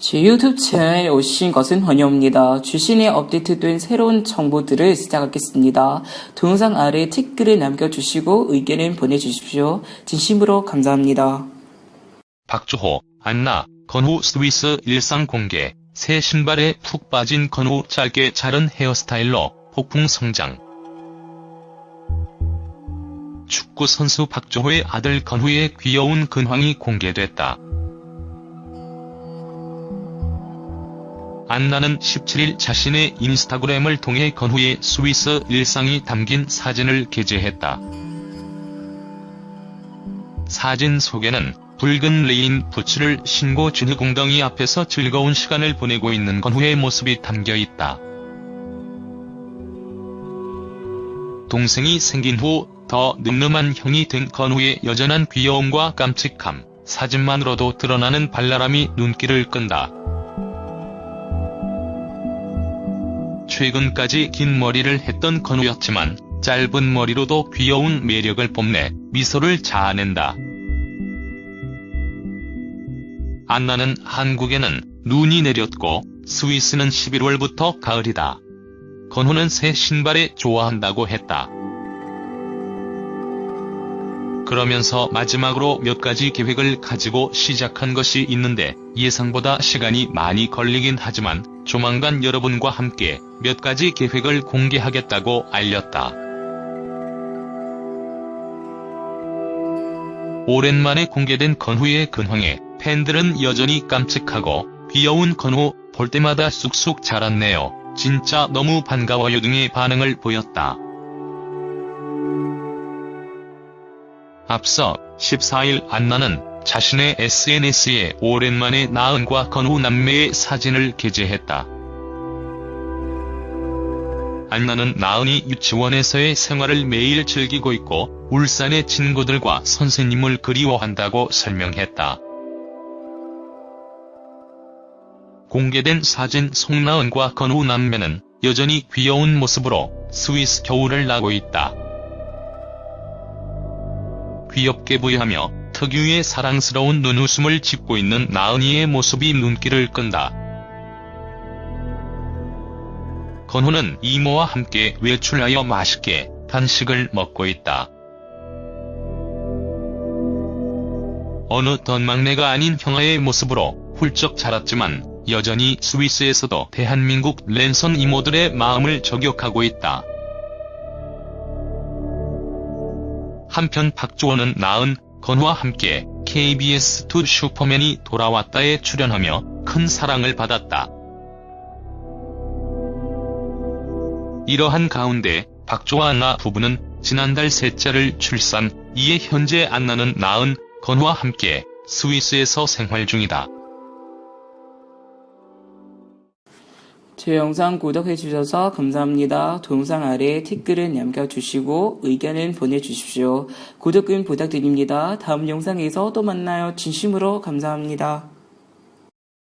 제 유튜브 채널에 오신 것은 환영합니다. 주신에 업데이트된 새로운 정보들을 시작하겠습니다. 동영상 아래 댓글을 남겨주시고 의견을 보내주십시오. 진심으로 감사합니다. 박주호, 안나, 건우 스위스 일상 공개, 새 신발에 푹 빠진 건우 짧게 자른 헤어스타일로 폭풍 성장. 축구 선수 박주호의 아들 건우의 귀여운 근황이 공개됐다. 안나는 17일 자신의 인스타그램을 통해 건우의 스위스 일상이 담긴 사진을 게재했다. 사진 속에는 붉은 레인 부츠를 신고 준우공덩이 앞에서 즐거운 시간을 보내고 있는 건우의 모습이 담겨 있다. 동생이 생긴 후 더 늠름한 형이 된 건우의 여전한 귀여움과 깜찍함, 사진만으로도 드러나는 발랄함이 눈길을 끈다. 최근까지 긴 머리를 했던 건우였지만 짧은 머리로도 귀여운 매력을 뽐내 미소를 자아낸다. 안나는 한국에는 눈이 내렸고 스위스는 11월부터 가을이다. 건우는 새 신발에 좋아한다고 했다. 그러면서 마지막으로 몇 가지 계획을 가지고 시작한 것이 있는데 예상보다 시간이 많이 걸리긴 하지만 조만간 여러분과 함께 몇 가지 계획을 공개하겠다고 알렸다. 오랜만에 공개된 건우의 근황에 팬들은 여전히 깜찍하고 귀여운 건우 볼 때마다 쑥쑥 자랐네요. 진짜 너무 반가워요 등의 반응을 보였다. 앞서 14일 안나는 자신의 SNS에 오랜만에 나은과 건우 남매의 사진을 게재했다. 안나는 나은이 유치원에서의 생활을 매일 즐기고 있고 울산의 친구들과 선생님을 그리워한다고 설명했다. 공개된 사진 송나은과 건우 남매는 여전히 귀여운 모습으로 스위스 겨울을 나고 있다. 귀엽게 부여하며 특유의 사랑스러운 눈웃음을 짓고 있는 나은이의 모습이 눈길을 끈다. 건우는 이모와 함께 외출하여 맛있게 간식을 먹고 있다. 어느 덧막내가 아닌 형아의 모습으로 훌쩍 자랐지만 여전히 스위스에서도 대한민국 랜선 이모들의 마음을 저격하고 있다. 한편 박주원은 나은, 건우와 함께 KBS2 슈퍼맨이 돌아왔다에 출연하며 큰 사랑을 받았다. 이러한 가운데 박조와 안나 부부는 지난달 셋째를 출산, 이에 현재 안나는 나은, 건우와 함께 스위스에서 생활 중이다. 제 영상 구독해주셔서 감사합니다. 동영상 아래 댓글을 남겨주시고 의견을 보내주십시오. 구독은 부탁드립니다. 다음 영상에서 또 만나요. 진심으로 감사합니다.